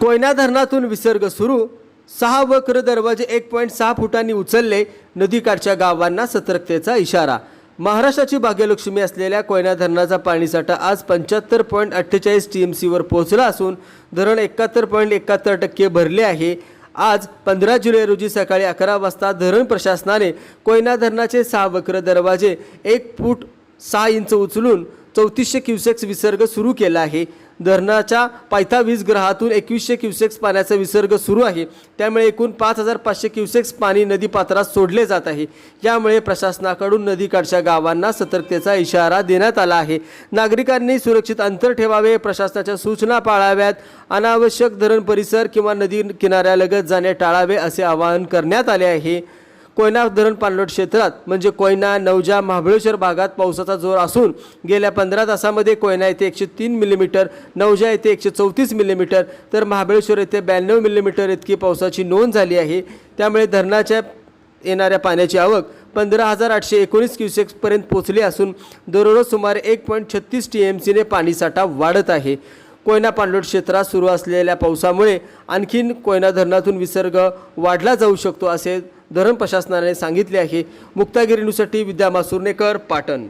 कोयना धरणातून विसर्ग सुरू. सहा वक्र दरवाजे एक पॉईंट सहा फुटांनी उचलले. नदीकाठच्या गावांना सतर्कतेचा इशारा. महाराष्ट्राची भाग्यलक्ष्मी असलेल्या कोयना धरणाचा पाणीसाठा आज पंच्याहत्तर पॉईंट अठ्ठेचाळीस टी एम सीवर पोहोचला असून धरण एकाहत्तर पॉईंट एकाहत्तर टक्के भरले आहे. आज पंधरा जुलै रोजी सकाळी अकरा वाजता धरण प्रशासनाने कोयना धरणाचे सहा वक्र दरवाजे एक फूट सहा इंच उचलून चौतीसशे क्युसेक्स विसर्ग सुरू केला आहे. धरणाच्या पायथा वीज ग्रहातून एकवीसशे क्युसेक्स पाण्याचा विसर्ग सुरू आहे. त्यामुळे एकूण पाच हजार पाचशे क्युसेक्स पाणी नदीपात्रात सोडले जात आहे. यामुळे प्रशासनाकडून नदीकाठच्या गावांना सतर्कतेचा इशारा देण्यात आला आहे. नागरिकांनी सुरक्षित अंतर ठेवावे प्रशासनाच्या सूचना पाळाव्यात अनावश्यक धरण परिसर किंवा नदी किनाऱ्यालगत जाणे टाळावे असे आवाहन करण्यात आले आहे. कोयना धरण पाणलोट क्षेत्रात म्हणजे कोयना नवजा महाबळेश्वर भागात पावसाचा जोर असून गेल्या पंधरा तासामध्ये कोयना येथे एकशे तीन मिलीमीटर नवजा येथे एकशे चौतीस मिलीमीटर तर महाबळेश्वर येथे ब्याण्णव मिलीमीटर इतकी पावसाची नोंद झाली आहे. त्यामुळे धरणाच्या येणाऱ्या पाण्याची आवक पंधरा हजार आठशे एकोणीस क्युसेक्सपर्यंत पोहोचली असून दररोज सुमारे एक पॉईंट छत्तीस टी एम सीने पाणीसाठा वाढत आहे. कोयना पाणलोट क्षेत्रात सुरू असलेल्या पावसामुळे आणखीन कोयना धरणातून विसर्ग वाढला जाऊ शकतो असे धरण प्रशासनाने सांगितले आहे. मुक्तागिरी न्यूजसाठी विद्या मासुर्नेकर पाटण.